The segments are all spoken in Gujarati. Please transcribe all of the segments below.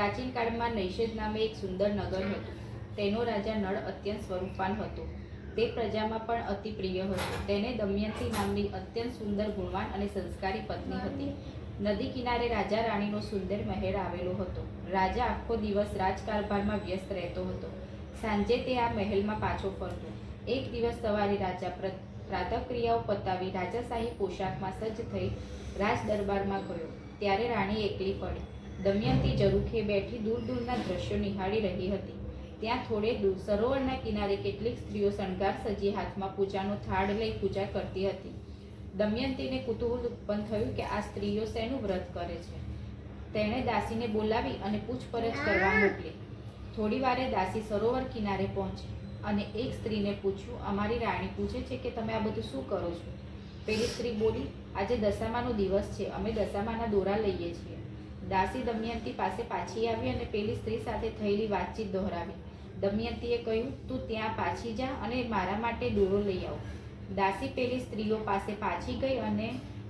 પ્રાચીન કાળમાં નૈષેદ નામે એક સુંદર નગર હતું. તેનો રાજા નળ અત્યંત સ્વરૂપાન હતો. તે પ્રજામાં પણ અતિ પ્રિય હતો. તેને દમયંતી નામની અત્યંત સુંદર ગુણવાન અને સંસ્કારી પત્ની હતી. નદી કિનારે રાજા રાણીનો સુંદર મહેલ આવેલો હતો. રાજા આખો દિવસ રાજકારભારમાં વ્યસ્ત રહેતો હતો. સાંજે તે આ મહેલમાં પાછો ફરતો. એક દિવસ સવારે રાજા પ્ર- પ્રાતઃક્રિયાઓ પતાવી રાજાશાહી પોશાકમાં સજ્જ થઈ રાજ દરબારમાં ગયો. ત્યારે રાણી એકલી પડી. દમયંતી જરૂખે બેઠી દૂર દૂરના દ્રશ્યો નિહાળી રહી હતી. ત્યાં થોડે દૂર સરોવરના કિનારે કેટલીક સ્ત્રીઓ શણગાર સજી હાથમાં પૂજાનો થાળ લઈ પૂજા કરતી હતી. દમયંતીને કુતૂહલ ઉત્પન્ન થયું કે આ સ્ત્રીઓ શેનું વ્રત કરે છે? તેણે દાસીને બોલાવી અને પૂછપરછ કરવા મોકલી. થોડી વારે દાસી સરોવર કિનારે પહોંચી અને એક સ્ત્રીને પૂછ્યું, અમારી રાણી પૂછે છે કે તમે આ બધું શું કરો છો? પેલી સ્ત્રી બોલી, આજે દશામાનો દિવસ છે, અમે દશામાના દોરા લઈએ છીએ. દાસી દમયંતી પાસે પાછી આવી અને પેલી સ્ત્રી સાથે થયેલી વાતચીત દોહરાવી. દમયંતીએ કહ્યું, તું ત્યાં પાછી જા અને મારા માટે દોરો લઈ આવ. દાસી પેલી સ્ત્રીઓ પાસે પાછી ગઈ અને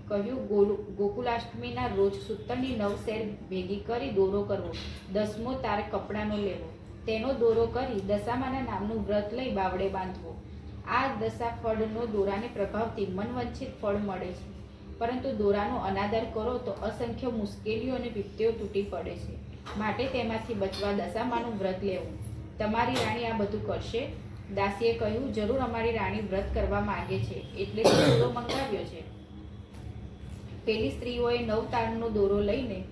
કહ્યું ગોકુલાષ્ટમીના રોજ સૂતરની નવ શેર ભેગી કરી દોરો કરવો. દસમો તાર કપડાનો લેવો. તેનો દોરો કરી દશામાના નામનું વ્રત લઈ બાવડે બાંધવો. આ દશા ફળનો દોરાને પ્રભાવથી મનવંચિત ફળ મળે છે. પરંતુ દોરાનો અનાદર કરો તો અસંખ્ય મુશ્કેલીઓ અને વિપત્તિઓ તૂટી પડે છે. માટે તેમાંથી બચવા દશામાનું વ્રત લેવું. તમારી રાણી આ બધું કરશે? દાસીએ કહ્યું, જરૂર અમારી રાણી વ્રત કરવા માંગે છે. એટલે દોરો મંગાવ્યો છે. પેલી સ્ત્રીઓએ નવ તારનો દોરો લઈને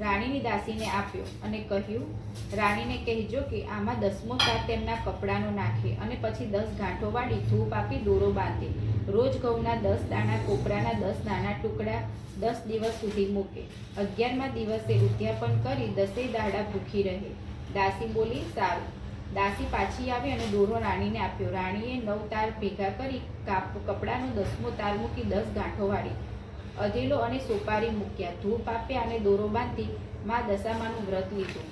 રાણીની દાસીને આપ્યો અને કહ્યું, રાણીને કહેજો કે આમાં દસમો સાત તેમના કપડાનો નાખે અને પછી દસ ગાંઠો વાળી ધૂપ આપી દોરો બાંધે. રોજ ઘઉંના દસ દાણા, કોપરાના દસ નાના ટુકડા દસ દિવસ સુધી મૂકે. અગિયારમાં દિવસે ઉદ્યાપન કરી દસેય દાડા ભૂખી રહે. દાસી બોલી, સારું. દાસી પાછી આવી અને દોરો રાણીને આપ્યો. રાણીએ નવ તાર ભેગા કરી કાપ, કપડાનો દસમો તાર મૂકી દસ ગાંઠો વાળી અધેલો અને સોપારી મૂક્યા. ધૂપ આપ્યા અને દોરો બાંધી માં દશામાનું વ્રત લીધું.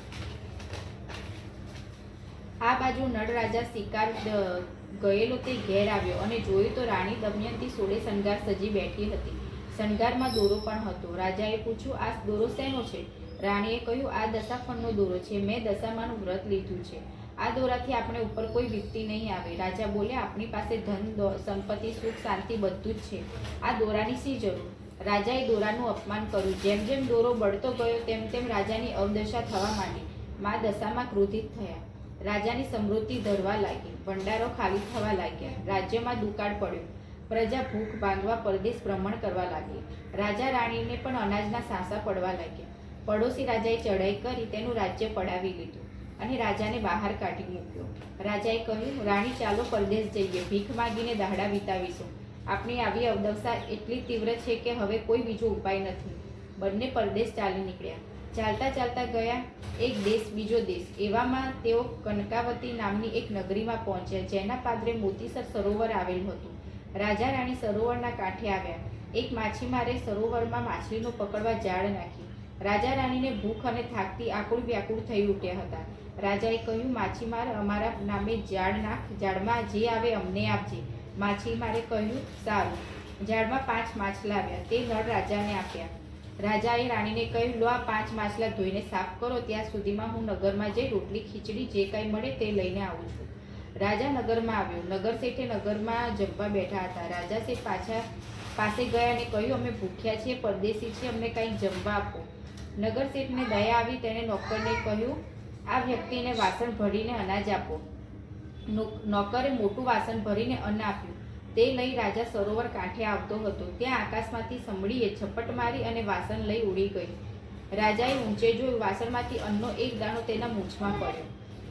આ બાજુ નળરાજા શિકાર ગયેલો તે ઘેર આવ્યો અને જોયું તો રાણી દમયંતી સોળે શણગાર સજી બેઠી હતી. શણગારમાં દોરો પણ હતો. રાજાએ પૂછ્યું, આ દોરો શેનો છે? રાણીએ કહ્યું, આ દશાફળનો દોરો છે. મેં દશામાનું વ્રત લીધું છે. આ દોરાથી આપણે ઉપર કોઈ વિપત્તિ નહીં આવે. રાજા બોલ્યા આપણી પાસે ધન સંપત્તિ, સુખ, શાંતિ બધું જ છે. આ દોરાની શી જરૂર? રાજાએ દોરાનું અપમાન કર્યું. જેમ જેમ દોરો બળતો ગયો, તેમ તેમ રાજાની અવદશા થવા માંડી. મા દશામાં ક્રોધિત થયા. રાજાની સમૃદ્ધિ ધરવા લાગી. ભંડારો ખાલી થવા લાગ્યા. રાજ્યમાં દુકાળ પડ્યો. પ્રજા ભૂખ બાંધવા પરદેશ ભ્રમણ કરવા લાગી. રાજા રાણીને પણ અનાજના સાંસા પડવા લાગ્યા. પડોશી રાજાએ ચડાઈ કરી તેનું રાજ્ય પડાવી લીધું અને રાજાને બહાર કાઢી મૂક્યો. રાજાએ કહ્યું, રાણી, ચાલો પરદેશ જઈએ. ભીખ માગીને દાડા વિતાવીશું. આપણી આવી અવદશા એટલી તીવ્ર છે કે હવે કોઈ બીજો ઉપાય નથી. બંને પરદેશ ચાલી નીકળ્યા. ચાલતા ચાલતા ગયા એક દેશ બીજો દેશ. એવામાં તેઓ કનકાવતી નામની એક નગરીમાં પહોંચ્યા, જેના પાદરે મોતીસર સરોવર આવેલું હતું. રાજા રાણી સરોવરના કાંઠે આવ્યા. એક માછીમારે સરોવરમાં માછલીનો પકડવા જાળ નાખી. રાજા રાણીને ભૂખ અને થાકથી આકુળ વ્યાકુળ થઈ ઉઠ્યા હતા. રાજાએ કહ્યું, માછીમાર, અમારા નામે જાળ નાખ. જાળમાં જે આવે અમને આપજે. માછીમારે કહ્યું, સારું. ઝાડમાં પાંચ માછલા આવ્યા. તે નળ રાજાને આપ્યા. રાજાએ રાણીને કહ્યું, લો આ પાંચ માછલા ધોઈને સાફ કરો. ત્યાં સુધીમાં હું નગરમાં જઈ રોટલી, ખીચડી, જે કાંઈ મળે તે લઈને આવું છું. રાજા નગરમાં આવ્યો. નગર શેઠે નગરમાં જમવા બેઠા હતા. રાજા શેઠ પાછા પાસે ગયા અને કહ્યું, અમે ભૂખ્યા છીએ, પરદેશી છીએ, અમને કંઈક જમવા આપો. નગર શેઠને દયા આવી તેણે નોકરને કહ્યું, આ વ્યક્તિને વાસણ ભરીને અનાજ આપો. નોકરે મોટું વાસણ ભરીને અન્ન આપ્યું. તે લઈ રાજા સરોવર કાંઠે આવતો હતો. ત્યાં આકાશમાંથી સંભળીએ છપટ મારી અને વાસણ લઈ ઉડી ગઈ. રાજાએ ઊંચે જોયું વાસણમાંથી અન્નનો એક દાણો તેના મૂછમાં પડ્યો.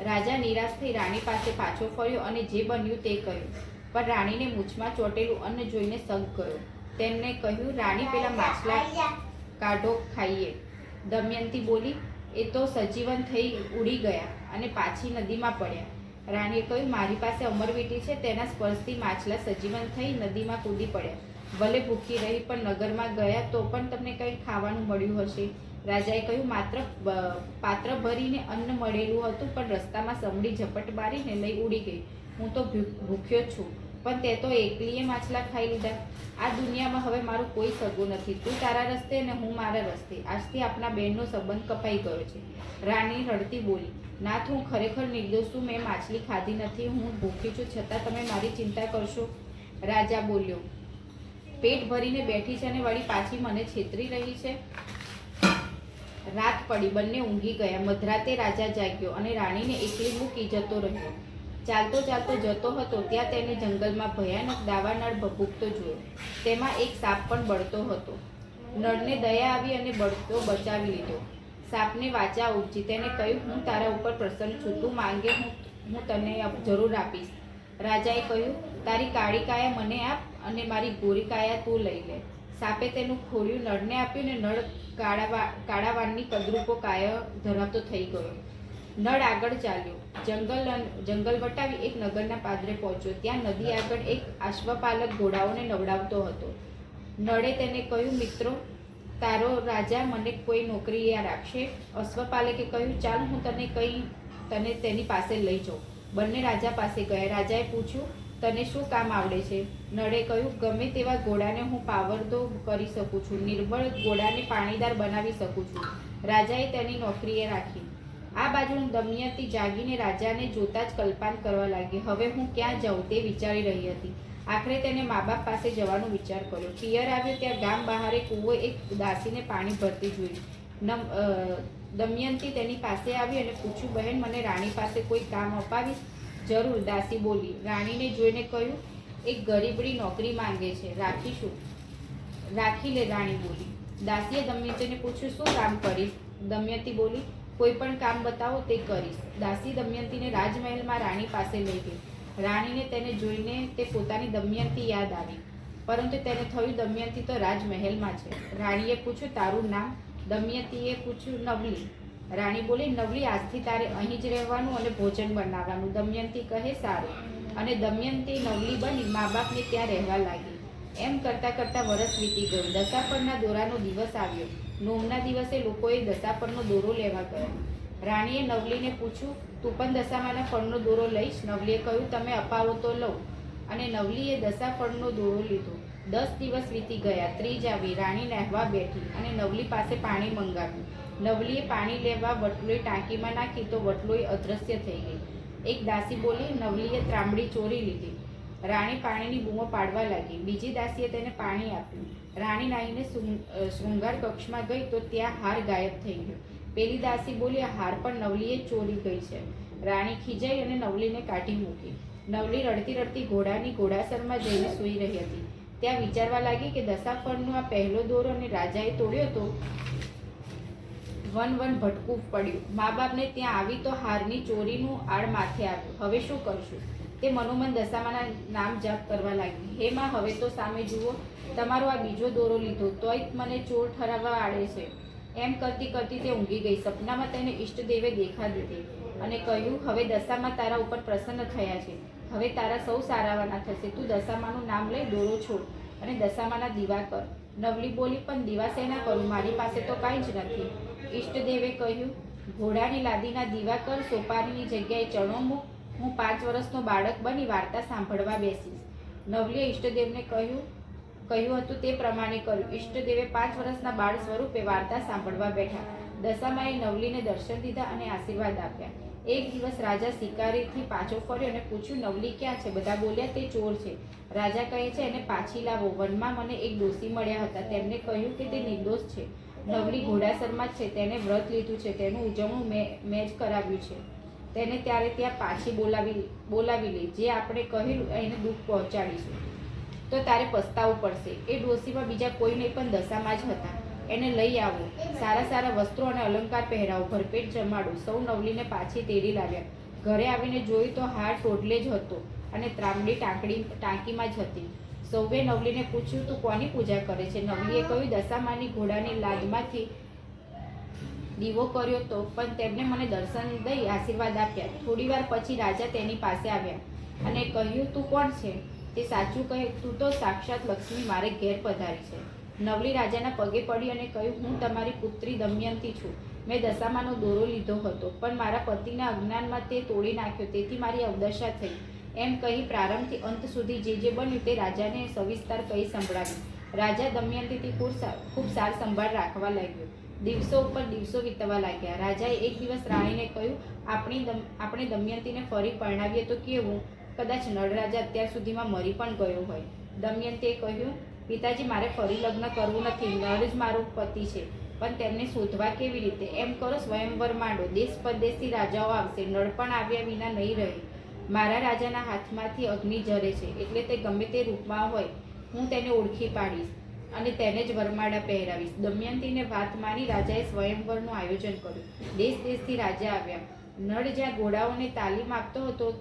રાજા નિરાશ થઈ રાણી પાસે પાછો ફર્યો અને જે બન્યું તે કહ્યું પણ રાણીને મૂછમાં ચોટેલું અન્ન જોઈને સગ ગયો. તેમને કહ્યું, રાણી, પેલા માછલા કાઢો, ખાઈએ. દમયંતી બોલી, એ તો સજીવન થઈ ઉડી ગયા અને પાછી નદીમાં પડ્યા. રાણીએ કહ્યું, મારી પાસે અમરવીટી છે, તેના સ્પર્શથી માછલા સજીવન થઈ નદીમાં કૂદી પડ્યા. ભલે ભૂખી રહી, પણ નગરમાં ગયા તો પણ તમને કંઈ ખાવાનું મળ્યું હશે. રાજાએ કહ્યું, માત્ર પાત્ર ભરીને અન્ન મળેલું હતું, પણ રસ્તામાં સમડી ઝપટ મારીને લઈ ઉડી ગઈ. હું તો ભૂખ્યો છું. પણ તે તો એકલીએ માછલા ખાઈ લીધા. આ દુનિયામાં હવે મારું કોઈ સગું નથી. તું તારા રસ્તે અને હું મારા રસ્તે. આજથી આપણા બહેનનો સંબંધ કપાઈ ગયો છે. રાણી રડતી બોલી નાથ હું ખરેખર નિર્દોષ છું. મેં માછલી ખાધી નથી. હું ભૂખી છું. છતાં તમે મારી ચિંતા કરશો. રાજા બોલ્યો, પેટ ભરીને બેઠી છે અને વળી પાછી મને છેતરી રહી છે. રાત પડી. બંને ઊંઘી ગયા. મધરાતે રાજા જાગ્યો અને રાણીને એકલી મૂકી જતો રહ્યો. ચાલતો ચાલતો જતો હતો, ત્યાં તેને જંગલમાં ભયાનક દાવાનળ ભભૂકતો જોયો. તેમાં એક સાપ પણ બળતો હતો. નળને દયા આવી અને બળતો બચાવી લીધો. સાપને વાચા ઉપજી. તેને કહ્યું, હું તારા ઉપર પ્રસન્ન છું. તું માંગે, હું હું તને જરૂર આપીશ. રાજાએ કહ્યું, તારી કાળી કાયા મને આપ અને મારી ગોરી કાયા તું લઈ લે. સાપે તેનું ખોલ્યું નળને આપ્યું ને નળ કાળાવા કદરૂપો કાયા ધરાવતો થઈ ગયો. નળ આગળ ચાલ્યો. જંગલ જંગલ વટાવી એક નગરના પાદરે પહોંચ્યો. ત્યાં નદી આગળ એક અશ્વપાલક ઘોડાઓને નવડાવતો હતો. નળે તેને કહ્યું, મિત્રો, તારો રાજા મને કોઈ નોકરીએ રાખશે? અશ્વપાલકે કહ્યું, ચાલ, હું તને કઈ, તને તેની પાસે લઈ જાઉં. બંને રાજા પાસે ગયા. રાજાએ પૂછ્યું, તને શું કામ આવડે છે? નળે કહ્યું, ગમે તેવા ઘોડાને હું પાવરદો કરી શકું છું. નિર્બળ ઘોડાને પાણીદાર બનાવી શકું છું. રાજાએ તેની નોકરીએ રાખી. આ બાજુ દમયંતી જાગીને રાજાને જોતા જ કલ્પાન કરવા લાગી. હવે હું ક્યાં જાઉં? તે વિચારી રહી હતી. આખરે તેને મા બાપ પાસે જવાનો વિચાર કર્યો. પિયર આવ્યો ત્યાં ગામ બહાર કૂવો એક દાસીને પાણી ભરતી જોઈ. દમયંતી તેની પાસે આવી અને પૂછ્યું, બહેન, મને રાણી પાસે કોઈ કામ અપાવીશ જરૂર, દાસી બોલી. રાણીને જોઈને કહ્યું, એક ગરીબડી નોકરી માંગે છે. રાખીશું રાખી લે, રાણી બોલી. દાસીએ દમયંતીને પૂછ્યું, શું કામ કરીશ? દમયંતી બોલી કોઈ પણ કામ બતાવો તે કરીશ. દાસી દમયંતીને રાજમહેલમાં રાણી પાસે લઈ ગઈ. રાણીને તેને જોઈને તે પોતાની દમયંતી યાદ આવી. પરંતુ તેને થયું દમયંતી તો રાજમહેલમાં છે. રાણીએ પૂછ્યું, તારું નામ? દમયંતીએ પૂછ્યું, નવલી. રાણી બોલી, નવલી, આજથી તારે અહીં જ રહેવાનું અને ભોજન બનાવવાનું. દમયંતી કહે, સારું. અને દમયંતી નવલી બની, મા બાપને ત્યાં રહેવા લાગી. એમ કરતાં કરતાં વરસ વીતી ગયું. દશાપરના દોરાનો દિવસ આવ્યો. નોમના દિવસે લોકોએ દશાપરનો દોરો લેવા ગયા. રાણીએ નવલીને પૂછ્યું, તું પણ દશામાના ફળનો દોરો લઈશ? નવલીએ કહ્યું, તમે અપાવો તો લઉં. અને નવલીએ દશાફળનો દોરો લીધો. દસ દિવસ વીતી ગયા. ત્રીજ આવી. રાણી નહેવા બેઠી અને નવલી પાસે પાણી મંગાવ્યું. નવલીએ પાણી લેવા વટલોઈ ટાંકીમાં નાખી તો વટલોઈ અદૃશ્ય થઈ ગઈ. એક દાસી બોલી, નવલીએ ત્રાંબડી ચોરી લીધી. રાણી પાણીની બૂમો પાડવા લાગી. બીજી દાસીએ તેને પાણી આપ્યું. રાણી નાહીને શૃંગાર કક્ષમાં ગઈ તો ત્યાં હાર ગાયબ થઈ ગયો. પેલી દાસી બોલી હાર પણ નવલીએ ચોરી ગઈ છે. રાણી ખીજાઈ અને નવલીને કાઢી મૂકી. નવલી રડતી રડતી ઘોડાની ઘોડાસરમાં જઈને સૂઈ રહી હતી. ત્યાં વિચારવા લાગી કે દશાફળનો આ પહેલો દોરો અને રાજાએ તોડ્યો તો વન વન ભટકું પડ્યું. મા બાપને ત્યાં આવી તો હારની ચોરીનું આડ માથે આવ્યું. હવે શું કરશું? તે મનોમન દશામાના નામ જાપ કરવા લાગી. હે માં, હવે તો સામે જુઓ, તમારો આ બીજો દોરો લીધો, તોય મને ચોર ઠરાવવા આડે છે. એમ કરતી કરતી તે ઊંઘી ગઈ. સપનામાં તેને ઈષ્ટદેવે દેખા દીધી અને કહ્યું, હવે દશામાં તારા ઉપર પ્રસન્ન થયા છે. હવે તારા સૌ સારાવાના થશે. તું દશામાનું નામ લઈ દોરો છોડ અને દશામાના દીવા કર. નવલી બોલી, પણ દીવા સેના કરું? મારી પાસે તો કાંઈ જ નથી. ઈષ્ટદેવે કહ્યું, ઘોડાની લાદીના દીવા કર. સોપારીની જગ્યાએ ચણો મૂક. હું પાંચ વર્ષનો બાળક બની વાર્તા સાંભળવા બેસીશ. નવલીએ ઈષ્ટદેવને કહ્યું કહ્યું હતું તે પ્રમાણે કર્યું. ઈષ્ટદેવે પાંચ વર્ષના બાળ સ્વરૂપે વાર્તા સાંભળવા બેઠા. દશામાએ નવલીને દર્શન દીધા અને આશીર્વાદ આપ્યા. એક દિવસ રાજા શિકારીથી પાછો ફર્યો અને પૂછ્યું, નવલી ક્યાં છે? બધા બોલ્યા, તે ચોર છે. રાજા કહે છે, એને પાછી લાવો. વનમાં મને એક દોષી મળ્યા હતા. તેમને કહ્યું કે તે નિર્દોષ છે. નવલી ઘોડાસરમાં જ છે. તેને વ્રત લીધું છે. તેનું ઉજવણું મેં મેં જ કરાવ્યું છે. તેને ત્યારે ત્યાં પાછી બોલાવી બોલાવી લે. જે આપણે કહેલું એને દુઃખ પહોંચાડીશું. તો તારે પસ્તાવું પડશે. એ ડોસીમાં બીજા કોઈ નહીં પણ દશામાં જ હતા. એને લઈ આવો. સારા સારા વસ્ત્રો અને અલંકાર પહેરાવો. ભરપેટ જમાડો. સૌ નવલીને પાછી તેડી લાવ્યા. ઘરે આવીને જોયું તો હાર ટોટલે જ હતો અને ત્રાંબડી ટાંકડી, ટાંકીમાં જ હતી. સૌએ નવલીને પૂછ્યું, તું કોની પૂજા કરે છે? નવલીએ કહ્યું, દશામાની ઘોડાની લાદમાંથી દીવો કર્યો તો પણ તેમણે મને દર્શન દઈ આશીર્વાદ આપ્યા. થોડી વાર પછી રાજા તેની પાસે આવ્યા અને કહ્યું, તું કોણ છે? તે સાચું કહે, તું તો સાક્ષાત લક્ષ્મી મારે ઘેર પધારી છે. નવલી રાજાના પગે પડી અને કહ્યું, હું તમારી પુત્રી દમયંતી છું. મેં દશામાનો દોરો લીધો હતો, પણ મારા પતિના અજ્ઞાનમાં તે તોડી નાખ્યો, તેથી મારી અવદશા થઈ. એમ કહી પ્રારંભથી અંત સુધી જે જે બન્યું તે રાજાને સવિસ્તાર કહી સંભળાવ્યું. રાજા દમયંતીથી ખૂબ સાર સંભાળ રાખવા લાગ્યો. દિવસો ઉપર દિવસો વીતવા લાગ્યા. રાજાએ એક દિવસ રાણીને કહ્યું, આપણી આપણે દમયંતીને ફરી પરણાવીએ તો કેવું? કદાચ નળરાજા અત્યાર સુધીમાં મરી પણ ગયો હોય. દમયંતીએ કહ્યું, પિતાજી, મારે ફરી લગ્ન કરવું નથી. નળ જ મારો પતિ છે. પણ તેમને શોધવા કેવી રીતે? એમ કરો, સ્વયંવર માંડો. દેશ પરદેશથી રાજાઓ આવશે. નળ પણ આવ્યા વિના નહીં રહે. મારા રાજાના હાથમાંથી અગ્નિ જરે છે. એટલે તે ગમે તે રૂપમાં હોય. હું તેને ઓળખી પાડીશ અને તેને જ વરમાળા પહેરાવીશ. દમયંતીને વાત માની રાજાએ સ્વયંવરનું આયોજન કર્યું. દેશ દેશથી રાજા આવ્યા. નળ જ્યાં ઘોડાઓને તાલીમ આપતો હતો,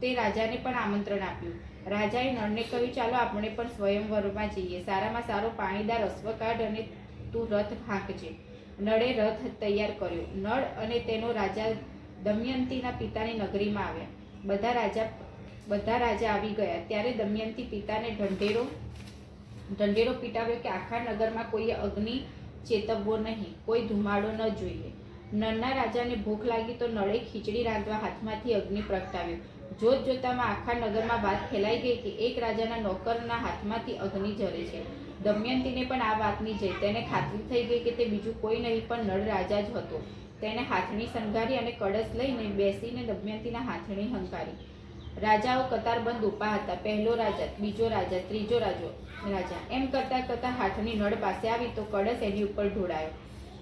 તે રાજાને પણ આમંત્રણ આપ્યું. રાજાએ નળને કહ્યું, ચાલો, આપણે પણ સ્વયંવરમાં જઈએ. સારામાં સારો પાણીદાર અશ્વકાઢ અને તું રથ હાંકજે. નળે રથ તૈયાર કર્યો. નળ અને તેનો રાજા દમયંતીના પિતાની નગરીમાં આવ્યા. બધા રાજા બધા રાજા આવી ગયા. ત્યારે દમયંતી પિતાને ઢંઢેરો ઢંઢેરો પીટાવ્યો કે આખા નગરમાં કોઈએ અગ્નિ ચેતવવો નહીં, કોઈ ધુમાડો ન જોઈએ. નળના રાજાને ભૂખ લાગી તો નળે ખીચડી રાંધવા હાથમાંથી અગ્નિ પ્રગટાવ્યો. જોત જોતામાં આખા નગરમાં વાત ફેલાઈ ગઈ કે એક રાજાના નોકરના હાથમાંથી અગ્નિ જરે છે. દમયંતીને પણ આ વાતની જઈ તેને ખાતરી થઈ ગઈ કે તે બીજું કોઈ નહીં, પણ નળ રાજા જ હતો. તેને હાથણી સંઘારી અને કળશ લઈને બેસીને દમયંતીના હાથણી હંકારી. રાજાઓ કતારબંધ ઊભા હતા. પહેલો રાજા, બીજો રાજા, ત્રીજો રાજો, રાજા. એમ કરતા કરતા હાથની નળ પાસે આવી તો કળશ એની ઉપર ઢોળાયો.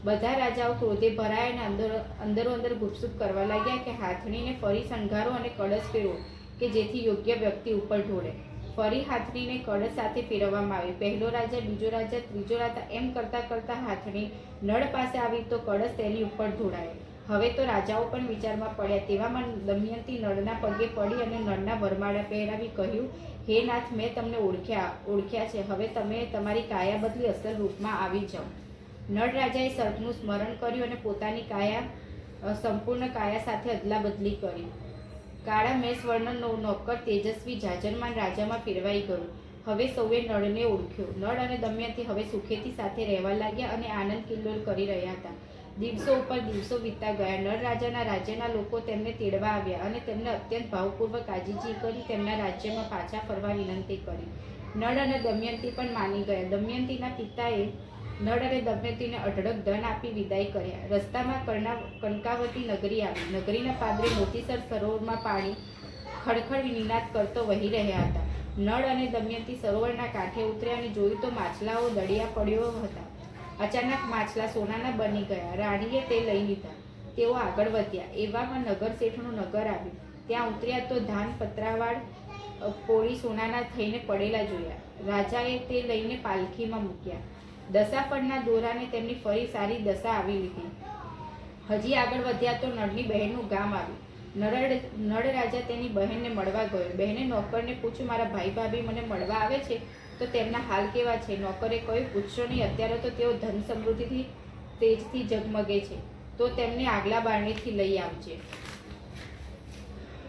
બધા રાજાઓ ક્રોધે ભરાયા અને અંદર, અંદરો અંદર ગુપસુપ કરવા લાગ્યા કે હાથણીને ફરી શણગારો અને કળશ ફેરવો, કે જેથી યોગ્ય વ્યક્તિ ઉપર ઢોળે. ફરી હાથણીને કળશ સાથે ફેરવવામાં આવી પહેલો રાજા, બીજો રાજા, ત્રીજો રાજા, એમ કરતા કરતા હાથણી નળ પાસે આવી તો કળશ તેની ઉપર ઢોળાયો. હવે તો રાજાઓ પણ વિચારમાં પડ્યા. તેવામાં દમયંતી નળના પગે પડી અને નળના વરમાળા પહેરાવી કહ્યું, હે નાથ, મેં તમને ઓળખ્યા ઓળખ્યા છે. હવે તમે તમારી કાયા બદલી અસલ રૂપમાં આવી જાઓ. નળ રાજાએ સર્પનું સ્મરણ કર્યું અને પોતાની કાયા સંપૂર્ણ કાયા સાથે અદલા બદલી કરી. કાળા મેષ વર્ણનનો નોકર તેજસ્વી જાજરમાન રાજામાં ફેરવાઈ ગયો. હવે સૌએ નળને ઓળખ્યો. નળ અને દમયંતી હવે સુખેથી સાથે રહેવા લાગ્યા અને આનંદ કિલ્લોલ કરી રહ્યા હતા. દિવસો ઉપર દિવસો વીતતા ગયા. નળ રાજાના રાજ્યના લોકો તેમને તેડવા આવ્યા અને તેમને અત્યંત ભાવપૂર્વક આજીજી કરી તેમના રાજ્યમાં પાછા ફરવા વિનંતી કરી. નળ અને દમયંતી પણ માની ગયા. દમયંતીના પિતાએ નળ અને દમયંતીને અઢળક ધન આપી વિદાય કર્યા. રસ્તામાં કર્ણા, કનકાવતી નગરી આવી. નગરીના પાદરે મોતીસર સરોવરમાં પાણી ખડખડ નિનાદ કરતો વહી રહ્યા હતા. નળ અને દમયંતી સરોવરના કાંઠે ઉતર્યા અને જોયું તો માછલાઓ દળિયા પડ્યો હતા. અચાનક માછલા સોનાના બની ગયા. રાણીએ તે લઈ લીધા. તેઓ આગળ વધ્યા. એવામાં નગર શેઠનું નગર આવ્યું. ત્યાં ઉતર્યા તો ધાન પતરાવાળ કોળી સોનાના થઈને પડેલા જોયા. રાજાએ તે લઈને પાલખીમાં મૂક્યા. દશાફળના દોરાને તેમની ફરી સારી દશા આવી લીધી. હજી આગળ વધ્યા તો નળની બહેનનું ગામ આવ્યું. નળ નળ રાજા તેની બહેનને મળવા ગયો. બહેને નોકરને પૂછ્યું, મારા ભાઈ ભાભી મને મળવા આવે છે? તો તેમના હાલ કેવા છે? નોકરે કોઈ પૂછશો નહીં. અત્યારે તો તેઓ ધન સમૃદ્ધિથી, તેજથી ઝગમગે છે. તો તેમને આગલા બારણીથી લઈ આવજે.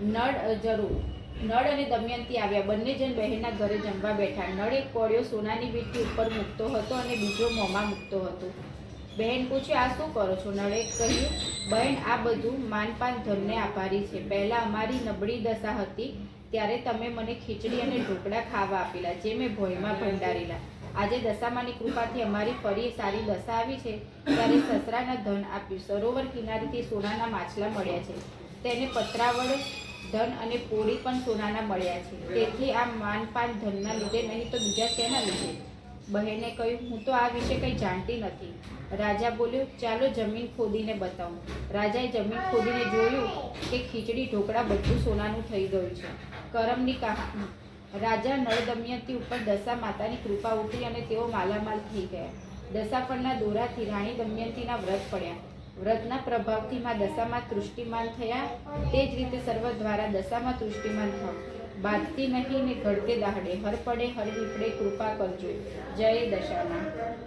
નળ જરૂર. નળ અને દમયંતી આવ્યા. બંને જણ બહેનના ઘરે જમવા બેઠા. નળ એક કોળિયો સોનાની વીંટી ઉપર મૂકતો હતો અને બીજો મોંમાં મૂકતો હતો. બહેન પૂછ્યું આ શું કરો છો? નળે કહ્યું, બહેન, આ બધું માનપાન ધનને આભારી છે. પહેલાં અમારી નબળી દશા હતી. ત્યારે તમે મને ખીચડી અને ઢોકળા ખાવા આપેલા, જે મેં ભોયમાં ભંડારેલા. આજે દશામાની કૃપાથી અમારી ફરી સારી દશા આવી છે. ત્યારે સસરાના ધન આપ્યું. સરોવર કિનારેથી સોનાના માછલા મળ્યા છે. તેને પતરાવળ, ધન અને પોળી પણ સોનાના મળ્યા છે. તેથી આ માનપાન ધનના લીધે નહીં તો બીજા શેના લીધે? બહેને કહ્યું, હું તો આ વિશે કંઈ જાણતી નથી. રાજા બોલ્યો, ચાલો જમીન ખોદીને બતાવું. રાજાએ જમીન ખોદીને જોયું કે ખીચડી, ઢોકળા બધું સોનાનું થઈ ગયું છે. કરમની કહાની રાજા નળ દમયંતી ઉપર દશા માતાની કૃપા ઉતરી અને તેઓ માલામાલ થઈ ગયા. દશા પરના દોરાથી રાણી દમયંતીના વ્રત પડ્યા. વ્રતના પ્રભાવથી માં દશામાં તૃષ્ટિમાન થયા. તે જ રીતે સર્વ દ્વારા દશામાં તૃષ્ટિમાન થાવ બાંધતી નહીં ને ઘડતે દાહડે. હર પડે હર વિપડે કૃપા કરજો. જય દશામાં.